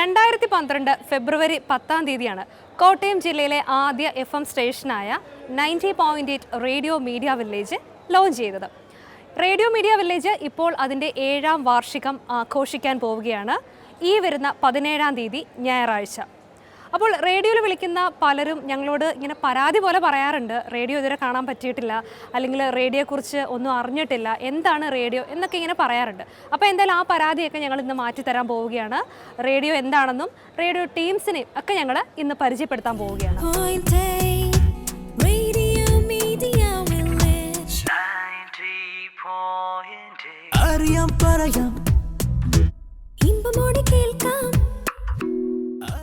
രണ്ടായിരത്തി പന്ത്രണ്ട് ഫെബ്രുവരി പത്താം തീയതിയാണ് കോട്ടയം ജില്ലയിലെ ആദ്യ F M സ്റ്റേഷനായ ninety point eight radio media village launch ചെയ്തത്. റേഡിയോ മീഡിയ വില്ലേജ് ഇപ്പോൾ അതിന്റെ ഏഴാം വാർഷികം ആഘോഷിക്കാൻ പോവുകയാണ്. ഈ വരുന്ന പതിനേഴാം തീയതി ഞായറാഴ്ച. അപ്പോൾ റേഡിയോയിൽ വിളിക്കുന്ന പലരും ഞങ്ങളോട് ഇങ്ങനെ പരാതി പോലെ പറയാറുണ്ട്. റേഡിയോ ഇതുവരെ കാണാൻ പറ്റിയിട്ടില്ല. അല്ലെങ്കിൽ റേഡിയോയെക്കുറിച്ച് ഒന്നും അറിഞ്ഞിട്ടില്ല. എന്താണ് റേഡിയോ എന്നൊക്കെ ഇങ്ങനെ പറയാറുണ്ട്. അപ്പോൾ എന്തായാലും ആ പരാതിയൊക്കെ ഞങ്ങൾ ഇന്ന് മാറ്റി തരാൻ പോവുകയാണ്. റേഡിയോ എന്താണെന്നും റേഡിയോ ടീംസിനെയും ഒക്കെ ഞങ്ങൾ ഇന്ന് പരിചയപ്പെടുത്താൻ പോവുകയാണ്. അറിയാം പറയാം ഇമ്പമോടെ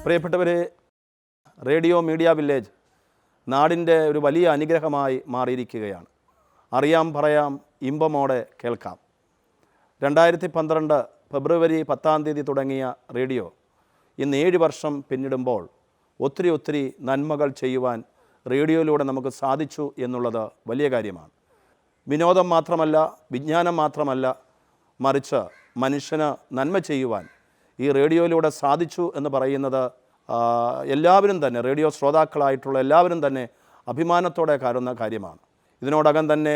പ്രിയപ്പെട്ടവരെ റേഡിയോ മീഡിയ വില്ലേജ് നാടിന്റെ ഒരു വലിയ അനുഗ്രഹമായി മാറിയിരിക്കുകയാണ്. അറിയാം പറയാം ഇമ്പമോടെ കേൾക്കാം. രണ്ടായിരത്തി പന്ത്രണ്ട് ഫെബ്രുവരി പത്താം തീയതി തുടങ്ങിയ റേഡിയോ ഇന്ന് ഏഴ് വർഷം പിന്നിടുമ്പോൾ ഒത്തിരി ഒത്തിരി നന്മകൾ ചെയ്യുവാൻ റേഡിയോയിലൂടെ നമുക്ക് സാധിച്ചു എന്നുള്ളത് വലിയ കാര്യമാണ്. വിനോദം മാത്രമല്ല വിജ്ഞാനം മാത്രമല്ല മറിച്ച് മനുഷ്യന് നന്മ ചെയ്യുവാൻ ഈ റേഡിയോയിലൂടെ സാധിച്ചു എന്ന് പറയുന്നത് എല്ലാവരും തന്നെ റേഡിയോ ശ്രോതാക്കളായിട്ടുള്ള എല്ലാവരും തന്നെ അഭിമാനത്തോടെ കരുന്ന കാര്യമാണ്. ഇതിനോടകം തന്നെ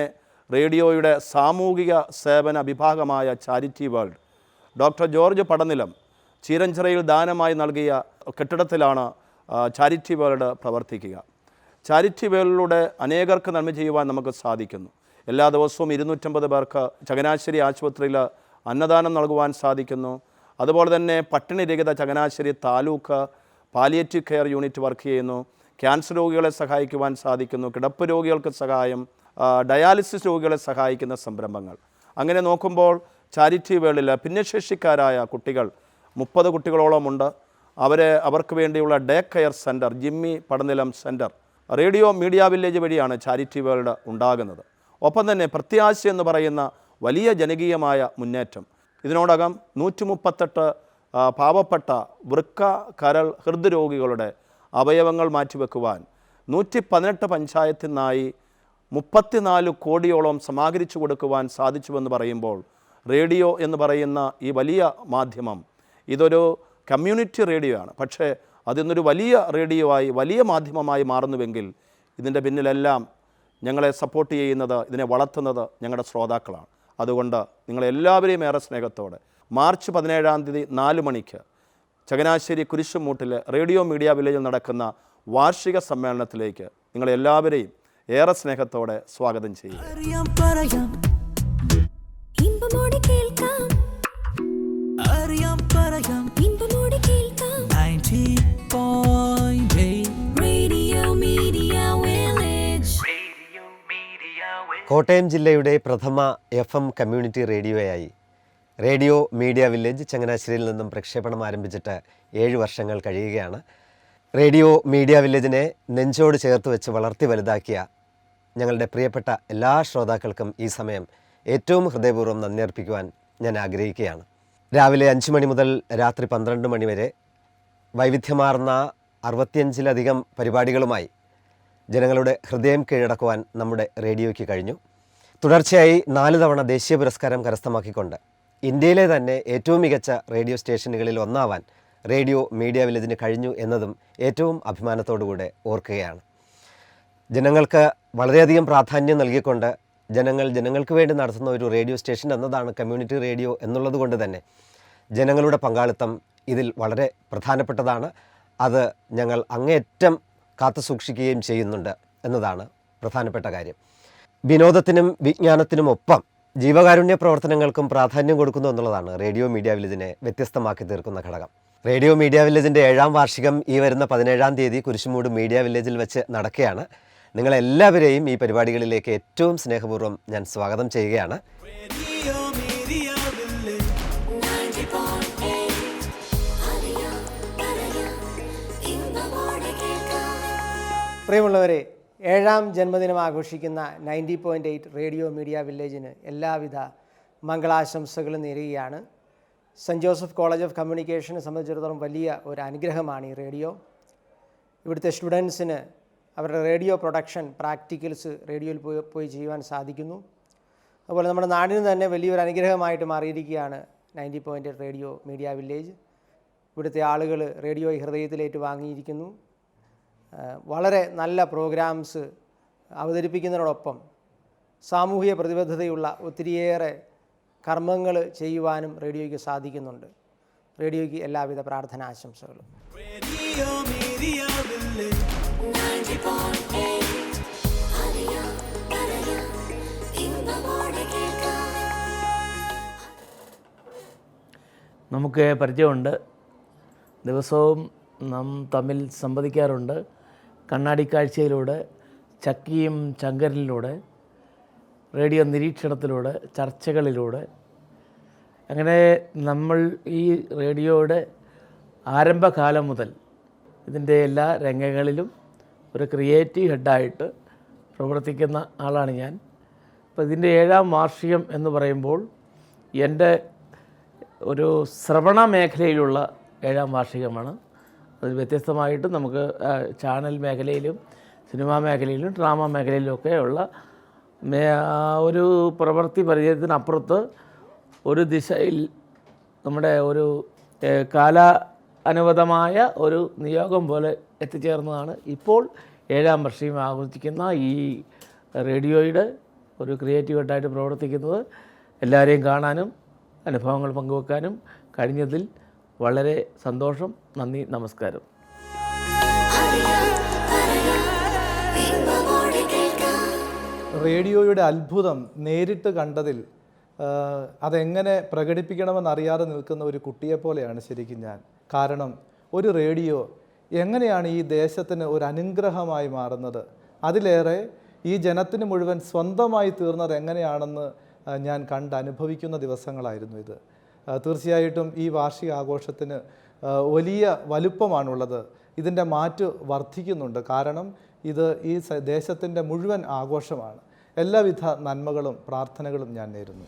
റേഡിയോയുടെ സാമൂഹിക സേവന വിഭാഗമായ charity world doctor George Padanilam ചീരഞ്ചിറയിൽ ദാനമായി നൽകിയ കെട്ടിടത്തിലാണ് ചാരിറ്റി വേൾഡ് പ്രവർത്തിക്കുക. ചാരിറ്റി വേൾഡിലൂടെ അനേകർക്ക് നന്മ ചെയ്യുവാൻ നമുക്ക് സാധിക്കുന്നു. എല്ലാ ദിവസവും ഇരുന്നൂറ്റമ്പത് പേർക്ക് ചങ്ങനാശ്ശേരി ആശുപത്രിയിൽ അന്നദാനം നൽകുവാൻ സാധിക്കുന്നു. അതുപോലെ തന്നെ പട്ടിണിരഹിത Changanassery taluk palliative care unit work ചെയ്യുന്നു. ക്യാൻസർ രോഗികളെ സഹായിക്കുവാൻ സാധിക്കുന്നു. കിടപ്പ് രോഗികൾക്ക് സഹായം ഡയാലിസിസ് രോഗികളെ സഹായിക്കുന്ന സംരംഭങ്ങൾ. അങ്ങനെ നോക്കുമ്പോൾ ചാരിറ്റി വേളിൽ ഭിന്നശേഷിക്കാരായ കുട്ടികൾ മുപ്പത് കുട്ടികളോളമുണ്ട്. അവരെ അവർക്ക് വേണ്ടിയുള്ള day care centre Jimmy Padanilam centre radio media village വഴിയാണ് ചാരിറ്റി വേൾഡ് ഉണ്ടാകുന്നത്. ഒപ്പം തന്നെ പ്രത്യാശ എന്ന് പറയുന്ന വലിയ ജനകീയമായ മുന്നേറ്റം. ഇതിനോടകം നൂറ്റി മുപ്പത്തെട്ട് പാവപ്പെട്ട വൃക്ക കരൾ ഹൃദ്രോഗികളുടെ അവയവങ്ങൾ മാറ്റിവെക്കുവാൻ നൂറ്റി പതിനെട്ട് പഞ്ചായത്തിൽ നിന്നായി മുപ്പത്തിനാല് കോടിയോളം സമാഹരിച്ചു കൊടുക്കുവാൻ സാധിച്ചുവെന്ന് പറയുമ്പോൾ റേഡിയോ എന്ന് പറയുന്ന ഈ വലിയ മാധ്യമം ഇതൊരു കമ്മ്യൂണിറ്റി റേഡിയോ ആണ് പക്ഷേ അതിന്നൊരു വലിയ റേഡിയോ ആയി വലിയ മാധ്യമമായി മാറുന്നുവെങ്കിൽ ഇതിന്റെ പിന്നിലെല്ലാം ഞങ്ങളെ സപ്പോർട്ട് ചെയ്യുന്നത് ഇതിനെ വളർത്തുന്നത് ഞങ്ങളുടെ ശ്രോതാക്കളാണ്. അതുകൊണ്ട് നിങ്ങളെല്ലാവരെയും ഏറെ സ്നേഹത്തോടെ. മാർച്ച് പതിനേഴാം തീയതി നാല് മണിക്ക് ചങ്ങനാശ്ശേരി കുരിശുമൂട്ടിലെ റേഡിയോ മീഡിയ വില്ലേജിൽ നടക്കുന്ന വാർഷിക സമ്മേളനത്തിലേക്ക് നിങ്ങളെല്ലാവരെയും ഏറെ സ്നേഹത്തോടെ സ്വാഗതം ചെയ്യുക കോട്ടയം ജില്ലയുടെ പ്രഥമ എഫ് എം കമ്മ്യൂണിറ്റി റേഡിയോയായി. റേഡിയോ മീഡിയ വില്ലേജ് ചങ്ങനാശ്ശേരിയിൽ നിന്നും പ്രക്ഷേപണം ആരംഭിച്ചിട്ട് ഏഴ് വർഷങ്ങൾ കഴിയുകയാണ്. റേഡിയോ മീഡിയ വില്ലേജിനെ നെഞ്ചോട് ചേർത്ത് വെച്ച് വളർത്തി വലുതാക്കിയ ഞങ്ങളുടെ പ്രിയപ്പെട്ട എല്ലാ ശ്രോതാക്കൾക്കും ഈ സമയം ഏറ്റവും ഹൃദയപൂർവം നന്ദി അർപ്പിക്കുവാൻ ഞാൻ ആഗ്രഹിക്കുകയാണ്. രാവിലെ അഞ്ച് മണി മുതൽ രാത്രി പന്ത്രണ്ട് മണി വരെ വൈവിധ്യമാർന്ന അറുപത്തിയഞ്ചിലധികം പരിപാടികളുമായി ജനങ്ങളുടെ ഹൃദയം കീഴടക്കുവാൻ നമ്മുടെ റേഡിയോയ്ക്ക് കഴിഞ്ഞു. തുടർച്ചയായി നാല് തവണ ദേശീയ പുരസ്കാരം കരസ്ഥമാക്കിക്കൊണ്ട് ഇന്ത്യയിലെ തന്നെ ഏറ്റവും മികച്ച റേഡിയോ സ്റ്റേഷനുകളിൽ ഒന്നാവാൻ റേഡിയോ മീഡിയ വില്ലേജിന് കഴിഞ്ഞു എന്നതും ഏറ്റവും അഭിമാനത്തോടുകൂടെ ഓർക്കുകയാണ്. ജനങ്ങൾക്ക് വളരെയധികം പ്രാധാന്യം നൽകിക്കൊണ്ട് ജനങ്ങൾ ജനങ്ങൾക്ക് വേണ്ടി നടത്തുന്ന ഒരു റേഡിയോ സ്റ്റേഷൻ എന്നതാണ് കമ്മ്യൂണിറ്റി റേഡിയോ എന്നുള്ളതുകൊണ്ട് തന്നെ ജനങ്ങളുടെ പങ്കാളിത്തം ഇതിൽ വളരെ പ്രധാനപ്പെട്ടതാണ്. അത് ഞങ്ങൾ അങ്ങേയറ്റം കാത്തു സൂക്ഷിക്കുകയും ചെയ്യുന്നുണ്ട് എന്നതാണ് പ്രധാനപ്പെട്ട കാര്യം. വിനോദത്തിനും വിജ്ഞാനത്തിനുമൊപ്പം ജീവകാരുണ്യ പ്രവർത്തനങ്ങൾക്കും പ്രാധാന്യം കൊടുക്കുന്നു എന്നുള്ളതാണ് റേഡിയോ മീഡിയ വില്ലേജിനെ വ്യത്യസ്തമാക്കി തീർക്കുന്ന ഘടകം. റേഡിയോ മീഡിയ വില്ലേജിന്റെ ഏഴാം വാർഷികം ഈ വരുന്ന പതിനേഴാം തീയതി കുരിശുമൂട് മീഡിയ വില്ലേജിൽ വെച്ച് നടക്കുകയാണ്. നിങ്ങളെല്ലാവരെയും ഈ പരിപാടികളിലേക്ക് ഏറ്റവും സ്നേഹപൂർവം ഞാൻ സ്വാഗതം ചെയ്യുകയാണ്. Radio media village. 90.8 അറിയാം പറയാം ഇമ്പമോടെ കേൾക്കാം പ്രിയമുള്ളവരെ ഏഴാം ജന്മദിനം ആഘോഷിക്കുന്ന ninety point eight radio media വില്ലേജിന് എല്ലാവിധ മംഗളാശംസകളും നേരുകയാണ്. സെന്റ് ജോസഫ് കോളേജ് ഓഫ് കമ്മ്യൂണിക്കേഷനെ സംബന്ധിച്ചിടത്തോളം വലിയ ഒരു അനുഗ്രഹമാണ് ഈ റേഡിയോ. ഇവിടുത്തെ സ്റ്റുഡൻസിന് അവരുടെ റേഡിയോ പ്രൊഡക്ഷൻ പ്രാക്ടിക്കൽസ് റേഡിയോയിൽ പോയി പോയി ചെയ്യുവാൻ സാധിക്കുന്നു. അതുപോലെ നമ്മുടെ നാടിന് തന്നെ വലിയൊരു അനുഗ്രഹമായിട്ട് മാറിയിരിക്കുകയാണ് ninety point radio media village. ഇവിടുത്തെ ആളുകൾ റേഡിയോ ഹൃദയത്തിലേറ്റ് വാങ്ങിയിരിക്കുന്നു. വളരെ നല്ല പ്രോഗ്രാംസ് അവതരിപ്പിക്കുന്നതിനോടൊപ്പം സാമൂഹിക പ്രതിബദ്ധതയുള്ള ഒത്തിരിയേറെ കർമ്മങ്ങൾ ചെയ്യുവാനും റേഡിയോയ്ക്ക് സാധിക്കുന്നുണ്ട്. റേഡിയോയ്ക്ക് എല്ലാവിധ പ്രാർത്ഥന ആശംസകളും Media Village. 90.8 അറിയാം പറയാം ഇമ്പമോടെ കേൾക്കാം നമുക്ക് പരിചയമുണ്ട്. ദിവസവും നാം തമ്മിൽ സംവദിക്കാറുണ്ട്. കണ്ണാടി കാഴ്ചയിലൂടെ ചക്കിയും ചങ്കരലിലൂടെ റേഡിയോ നിരീക്ഷണത്തിലൂടെ ചർച്ചകളിലൂടെ. അങ്ങനെ നമ്മൾ ഈ റേഡിയോയുടെ ആരംഭകാലം മുതൽ ഇതിന്റെ എല്ലാ രംഗങ്ങളിലും ഒരു ക്രിയേറ്റീവ് ഹെഡായിട്ട് പ്രവർത്തിക്കുന്ന ആളാണ് ഞാൻ. അപ്പോൾ ഇതിന്റെ ഏഴാം വാർഷികം എന്ന് പറയുമ്പോൾ എന്റെ ഒരു ശ്രവണ മേഖലയിലുള്ള ഏഴാം വാർഷികമാണ്. അത് വ്യത്യസ്തമായിട്ട് നമുക്ക് ചാനൽ മേഖലയിലും സിനിമാ മേഖലയിലും ഡ്രാമ മേഖലയിലും ഒക്കെ ഉള്ള ഒരു പ്രവൃത്തി പരിചയത്തിനപ്പുറത്ത് ഒരു ദിശയിൽ നമ്മുടെ ഒരു കാല അനുവദമായ ഒരു നിയോഗം പോലെ എത്തിച്ചേർന്നതാണ്. ഇപ്പോൾ ഏഴാം വർഷം ആഘോഷിക്കുന്ന ഈ റേഡിയോയുടെ ഒരു ക്രിയേറ്റീവായിട്ട് പ്രവർത്തിക്കുന്നത് എല്ലാവരെയും കാണാനും അനുഭവങ്ങൾ പങ്കുവെക്കാനും കഴിഞ്ഞതിൽ വളരെ സന്തോഷം. നന്ദി നമസ്കാരം. റേഡിയോയുടെ അത്ഭുതം നേരിട്ട് കണ്ടതിൽ അതെങ്ങനെ പ്രകടിപ്പിക്കണമെന്നറിയാതെ നിൽക്കുന്ന ഒരു കുട്ടിയെപ്പോലെയാണ് ശരിക്കും ഞാൻ. കാരണം ഒരു റേഡിയോ എങ്ങനെയാണ് ഈ ദേശത്തിന് ഒരു അനുഗ്രഹമായി മാറുന്നത്? അതിലേറെ ഈ ജനത്തിന് മുഴുവൻ സ്വന്തമായി തീർന്നത് എങ്ങനെയാണെന്ന് ഞാൻ കണ്ട് അനുഭവിക്കുന്ന ദിവസങ്ങളായിരുന്നു ഇത്. തീർച്ചയായിട്ടും ഈ വാർഷിക ആഘോഷത്തിന് വലിയ വലുപ്പമാണുള്ളത്. ഇതിന്റെ മാറ്റ് വർദ്ധിക്കുന്നുണ്ട്. കാരണം ഇത് ഈ ദേശത്തിന്റെ മുഴുവൻ ആഘോഷമാണ്. എല്ലാവിധ നന്മകളും പ്രാർത്ഥനകളും ഞാൻ നേരുന്നു.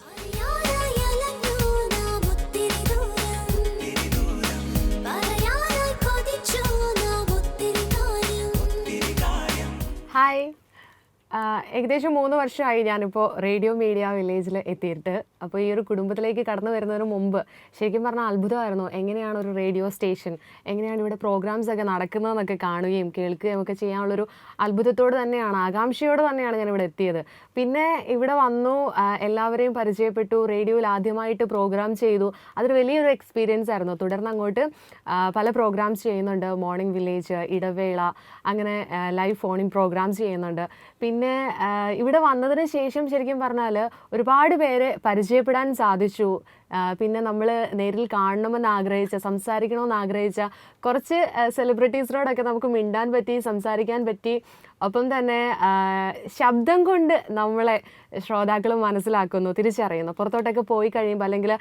ഏകദേശം മൂന്ന് വർഷമായി ഞാനിപ്പോൾ റേഡിയോ മീഡിയ വില്ലേജിൽ എത്തിയിട്ട്. അപ്പോൾ ഈ ഒരു കുടുംബത്തിലേക്ക് കടന്നു വരുന്നതിന് മുമ്പ് ശരിക്കും പറഞ്ഞാൽ അത്ഭുതമായിരുന്നു. എങ്ങനെയാണ് ഒരു റേഡിയോ സ്റ്റേഷൻ എങ്ങനെയാണ് ഇവിടെ പ്രോഗ്രാംസ് ഒക്കെ നടക്കുന്നതെന്നൊക്കെ കാണുകയും കേൾക്കുകയും ഒക്കെ ചെയ്യാനുള്ളൊരു അത്ഭുതത്തോട് തന്നെയാണ് ആകാംക്ഷയോട് തന്നെയാണ് ഞാൻ ഇവിടെ എത്തിയത്. പിന്നെ ഇവിടെ വന്നു എല്ലാവരെയും പരിചയപ്പെട്ടു റേഡിയോയിൽ ആദ്യമായിട്ട് പ്രോഗ്രാം ചെയ്തു. അതൊരു വലിയൊരു എക്സ്പീരിയൻസ് ആയിരുന്നു. തുടർന്ന് അങ്ങോട്ട് പല പ്രോഗ്രാംസ് ചെയ്യുന്നുണ്ട്. മോർണിംഗ് വില്ലേജ് ഇടവേള അങ്ങനെ ലൈവ് ഫോണിംഗ് പ്രോഗ്രാംസ് ചെയ്യുന്നുണ്ട്. പിന്നെ ഇവിടെ വന്നതിന് ശേഷം ശരിക്കും പറഞ്ഞാൽ ഒരുപാട് പേരെ പരിചയപ്പെടാൻ സാധിച്ചു. പിന്നെ നമ്മൾ നേരിൽ കാണണമെന്ന് ആഗ്രഹിച്ച സംസാരിക്കണമെന്ന് ആഗ്രഹിച്ച കുറച്ച് സെലിബ്രിറ്റീസിനോടൊക്കെ നമുക്ക് മിണ്ടാൻ പറ്റി സംസാരിക്കാൻ പറ്റി. ഒപ്പം തന്നെ ശബ്ദം കൊണ്ട് നമ്മളെ ശ്രോതാക്കൾ മനസ്സിലാക്കുന്നു തിരിച്ചറിയുന്നു. പുറത്തോട്ടൊക്കെ പോയി കഴിയുമ്പോൾ അല്ലെങ്കിൽ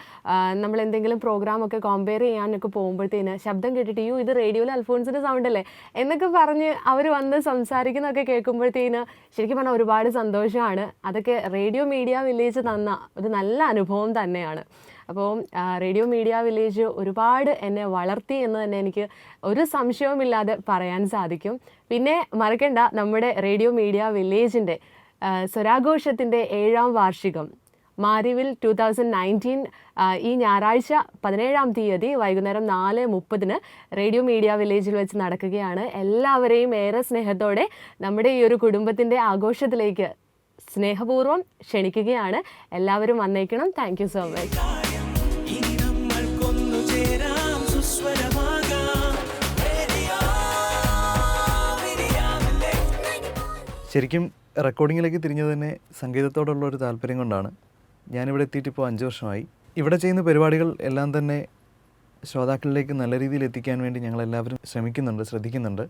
നമ്മൾ എന്തെങ്കിലും പ്രോഗ്രാമൊക്കെ കോമ്പയർ ചെയ്യാനൊക്കെ പോകുമ്പോഴത്തേന് ശബ്ദം കേട്ടിട്ട് യു ഇത് റേഡിയോയിൽ അൽഫോൺസിന്റെ സൗണ്ട് അല്ലേ? എന്നൊക്കെ പറഞ്ഞ് അവർ വന്ന് സംസാരിക്കുന്നതൊക്കെ കേൾക്കുമ്പോഴത്തേന് ശരിക്കും പറഞ്ഞാൽ ഒരുപാട് സന്തോഷമാണ്. അതൊക്കെ റേഡിയോ മീഡിയ വില്ലേജ് തന്ന ഒരു നല്ല അനുഭവം തന്നെയാണ്. അപ്പോൾ റേഡിയോ മീഡിയ വില്ലേജ് ഒരുപാട് എന്നെ വളർത്തി എന്ന് തന്നെ എനിക്ക് ഒരു സംശയവുമില്ലാതെ പറയാൻ സാധിക്കും. പിന്നെ മറക്കണ്ട നമ്മുടെ റേഡിയോ മീഡിയ വില്ലേജിന്റെ സ്വരാഘോഷത്തിന്റെ ഏഴാം വാർഷികം. മാരിവിൽ ടു തൗസൻഡ് നയന്റീൻ ഈ ഞായറാഴ്ച പതിനേഴാം തീയതി വൈകുന്നേരം നാല് മുപ്പതിന് റേഡിയോ മീഡിയ വില്ലേജിൽ വെച്ച് നടക്കുകയാണ്. എല്ലാവരെയും ഏറെ സ്നേഹത്തോടെ നമ്മുടെ ഈ ഒരു കുടുംബത്തിന്റെ ആഘോഷത്തിലേക്ക് സ്നേഹപൂർവം ക്ഷണിക്കുകയാണ്. എല്ലാവരും വന്നേക്കണം. താങ്ക് സോ മച്ച് ശരിക്കും റെക്കോർഡിങ്ങിലേക്ക് തിരിഞ്ഞത് തന്നെ സംഗീതത്തോടുള്ള ഒരു താല്പര്യം കൊണ്ടാണ് ഞാനിവിടെ എത്തിയിട്ട് ഇപ്പോൾ അഞ്ച് വർഷമായി. ഇവിടെ ചെയ്യുന്ന പരിപാടികൾ എല്ലാം തന്നെ ശ്രോതാക്കളിലേക്ക് നല്ല രീതിയിൽ എത്തിക്കാൻ വേണ്ടി ഞങ്ങളെല്ലാവരും ശ്രമിക്കുന്നുണ്ട് ശ്രദ്ധിക്കുന്നുണ്ട്.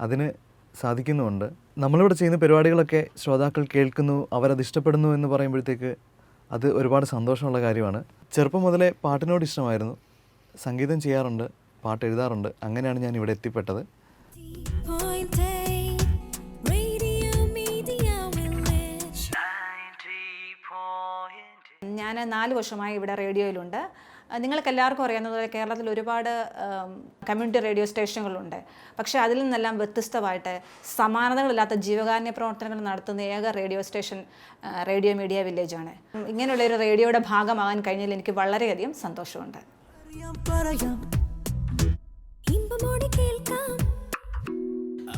അതിന് സാധിക്കുന്നുമുണ്ട്. നമ്മളിവിടെ ചെയ്യുന്ന പരിപാടികളൊക്കെ ശ്രോതാക്കൾ കേൾക്കുന്നു അവരത് ഇഷ്ടപ്പെടുന്നു എന്ന് പറയുമ്പോഴത്തേക്ക് അത് ഒരുപാട് സന്തോഷമുള്ള കാര്യമാണ്. ചെറുപ്പം മുതലേ പാട്ടിനോട് ഇഷ്ടമായിരുന്നു. സംഗീതം ചെയ്യാറുണ്ട് പാട്ട് എഴുതാറുണ്ട് അങ്ങനെയാണ് ഞാൻ ഇവിടെ എത്തിപ്പെട്ടത് ഞാൻ നാല് വർഷമായി ഇവിടെ റേഡിയോയിലുണ്ട്. നിങ്ങൾക്ക് എല്ലാവർക്കും കേരളത്തിൽ ഒരുപാട് കമ്മ്യൂണിറ്റി റേഡിയോ സ്റ്റേഷനുകളുണ്ട്. പക്ഷേ അതിൽ നിന്നെല്ലാം വ്യത്യസ്തമായിട്ട് സമാനതകളില്ലാത്ത ജീവകാരുണ്യ പ്രവർത്തനങ്ങൾ നടത്തുന്ന ഏക റേഡിയോ സ്റ്റേഷൻ റേഡിയോ മീഡിയ വില്ലേജാണ്. ഇങ്ങനെയുള്ള ഒരു റേഡിയോയുടെ ഭാഗമാകാൻ കഴിഞ്ഞതിൽ എനിക്ക് വളരെയധികം സന്തോഷമുണ്ട്.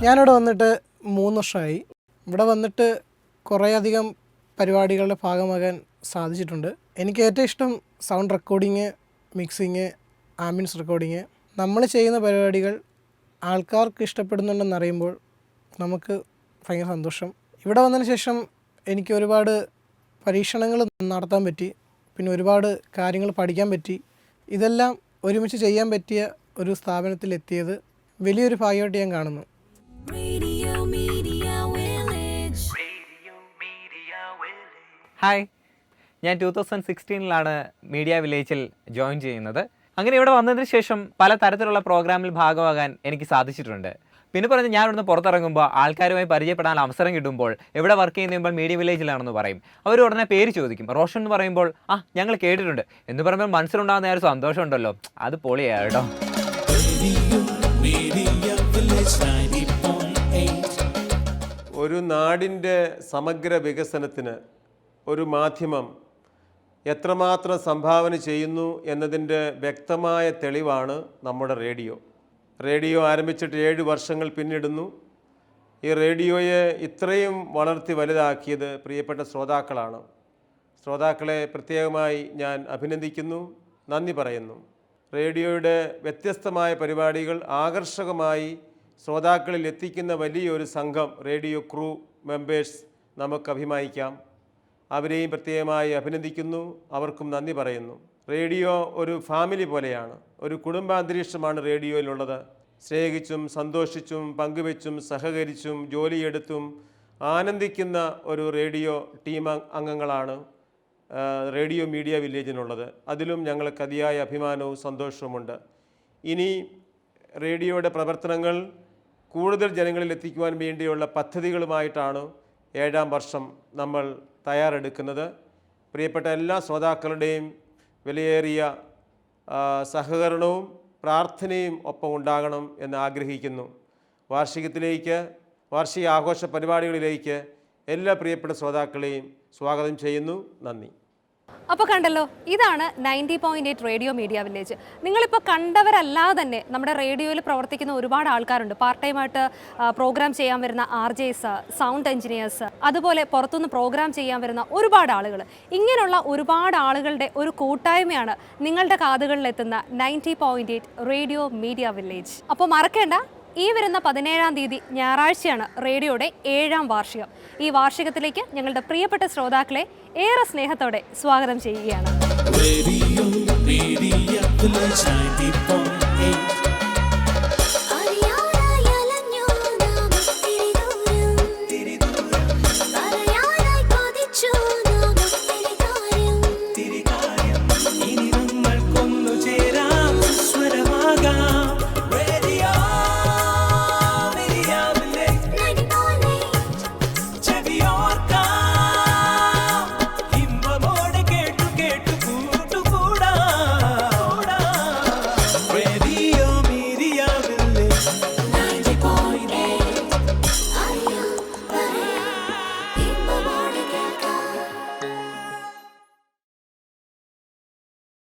ഞാനിവിടെ വന്നിട്ട് മൂന്ന് വർഷമായി. ഇവിടെ വന്നിട്ട് കുറേയധികം പരിപാടികളുടെ ഭാഗമാകാൻ സാധിച്ചിട്ടുണ്ട്. എനിക്ക് ഏറ്റവും ഇഷ്ടം sound recording mixing ambience recording നമ്മൾ ചെയ്യുന്ന പരിപാടികൾ ആൾക്കാർക്ക് ഇഷ്ടപ്പെടുന്നുണ്ടെന്ന് അറിയുമ്പോൾ നമുക്ക് ഭയങ്കര സന്തോഷം. ഇവിടെ വന്നതിന് ശേഷം എനിക്ക് ഒരുപാട് പരീക്ഷണങ്ങൾ നടത്താൻ പറ്റി. പിന്നെ ഒരുപാട് കാര്യങ്ങൾ പഠിക്കാൻ പറ്റി. ഇതെല്ലാം ഒരുമിച്ച് ചെയ്യാൻ പറ്റിയ ഒരു സ്ഥാപനത്തിൽ എത്തിയത് വലിയൊരു ഭാഗ്യമായിട്ട് ഞാൻ കാണുന്നു. ഹായ് ഞാൻ ടൂ തൗസൻഡ് സിക്സ്റ്റീനിലാണ് മീഡിയ വില്ലേജിൽ ജോയിൻ ചെയ്യുന്നത്. അങ്ങനെ ഇവിടെ വന്നതിന് ശേഷം പല തരത്തിലുള്ള പ്രോഗ്രാമിൽ ഭാഗമാകാൻ എനിക്ക് സാധിച്ചിട്ടുണ്ട്. പിന്നെ പറഞ്ഞ് ഞാൻ ഇവിടുന്ന് പുറത്തിറങ്ങുമ്പോൾ ആൾക്കാരുമായി പരിചയപ്പെടാൻ അവസരം കിട്ടുമ്പോൾ എവിടെ വർക്ക് ചെയ്യുമ്പോൾ മീഡിയ വില്ലേജിലാണെന്ന് പറയും. അവർ ഉടനെ പേര് ചോദിക്കും. റോഷൻ എന്ന് പറയുമ്പോൾ ആ ഞങ്ങൾ കേട്ടിട്ടുണ്ട്. എന്ന് പറയുമ്പോൾ മനസ്സിലുണ്ടാകുന്ന ഒരു സന്തോഷം ഉണ്ടല്ലോ അത് പൊളിയാണ് കേട്ടോ. Media Village 90.8. ഒരു നാടിന്റെ സമഗ്ര വികസനത്തിന് ഒരു മാധ്യമം എത്രമാത്രം സംഭാവന ചെയ്യുന്നു എന്നതിന്റെ വ്യക്തമായ തെളിവാണ് നമ്മുടെ റേഡിയോ. റേഡിയോ ആരംഭിച്ചിട്ട് ഏഴ് വർഷങ്ങൾ പിന്നിടുന്നു. ഈ റേഡിയോയെ ഇത്രയും വളർത്തി വലുതാക്കിയത് പ്രിയപ്പെട്ട ശ്രോതാക്കളാണ്. ശ്രോതാക്കളെ പ്രത്യേകമായി ഞാൻ അഭിനന്ദിക്കുന്നു നന്ദി പറയുന്നു. റേഡിയോയുടെ വ്യത്യസ്തമായ പരിപാടികൾ ആകർഷകമായി ശ്രോതാക്കളിൽ എത്തിക്കുന്ന വലിയൊരു സംഘം റേഡിയോ ക്രൂ മെമ്പേഴ്സ് നമുക്ക് അഭിമാനിക്കാം. അവരെയും പ്രത്യേകമായി അഭിനന്ദിക്കുന്നു. അവർക്കും നന്ദി പറയുന്നു. റേഡിയോ ഒരു ഫാമിലി പോലെയാണ്. ഒരു കുടുംബാന്തരീക്ഷമാണ് റേഡിയോയിലുള്ളത്. സ്നേഹിച്ചും സന്തോഷിച്ചും പങ്കുവെച്ചും സഹകരിച്ചും ജോലിയെടുത്തും ആനന്ദിക്കുന്ന ഒരു റേഡിയോ ടീം അംഗങ്ങളാണ് റേഡിയോ മീഡിയ വില്ലേജിനുള്ളത്. അതിലും ഞങ്ങൾക്ക് അതിയായ അഭിമാനവും സന്തോഷവുമുണ്ട്. ഇനി റേഡിയോയുടെ പ്രവർത്തനങ്ങൾ കൂടുതൽ ജനങ്ങളിൽ എത്തിക്കുവാൻ വേണ്ടിയുള്ള പദ്ധതികളുമായിട്ടാണ് ഏഴാം വർഷം നമ്മൾ തയ്യാറെടുക്കുന്നത്. പ്രിയപ്പെട്ട എല്ലാ ശ്രോതാക്കളുടെയും വിലയേറിയ സഹകരണവും പ്രാർത്ഥനയും ഒപ്പം ഉണ്ടാകണം എന്ന് ആഗ്രഹിക്കുന്നു. വാർഷികത്തിലേക്ക് വാർഷിക ആഘോഷ പരിപാടികളിലേക്ക് എല്ലാ പ്രിയപ്പെട്ട ശ്രോതാക്കളെയും സ്വാഗതം ചെയ്യുന്നു. നന്ദി. അപ്പോൾ കണ്ടല്ലോ ഇതാണ് ninety point eight radio media village നിങ്ങളിപ്പോൾ കണ്ടവരല്ലാതെ തന്നെ നമ്മുടെ റേഡിയോയിൽ പ്രവർത്തിക്കുന്ന ഒരുപാട് ആൾക്കാരുണ്ട്. പാർട്ട് ടൈമായിട്ട് പ്രോഗ്രാം ചെയ്യാൻ വരുന്ന ആർ ജെസ് സൗണ്ട് എഞ്ചിനീയേഴ്സ് അതുപോലെ പുറത്തുനിന്ന് പ്രോഗ്രാം ചെയ്യാൻ വരുന്ന ഒരുപാട് ആളുകൾ ഇങ്ങനെയുള്ള ഒരുപാട് ആളുകളുടെ ഒരു കൂട്ടായ്മയാണ് നിങ്ങളുടെ കാതുകളിലെത്തുന്ന ninety point eight radio media village അപ്പോൾ മറക്കേണ്ട ഈ വരുന്ന പതിനേഴാം തീയതി ഞായറാഴ്ചയാണ് റേഡിയോയുടെ ഏഴാം വാർഷികം. ഈ വാർഷികത്തിലേക്ക് ഞങ്ങളുടെ പ്രിയപ്പെട്ട ശ്രോതാക്കളെ ഏറെ സ്നേഹത്തോടെ സ്വാഗതം ചെയ്യുകയാണ്.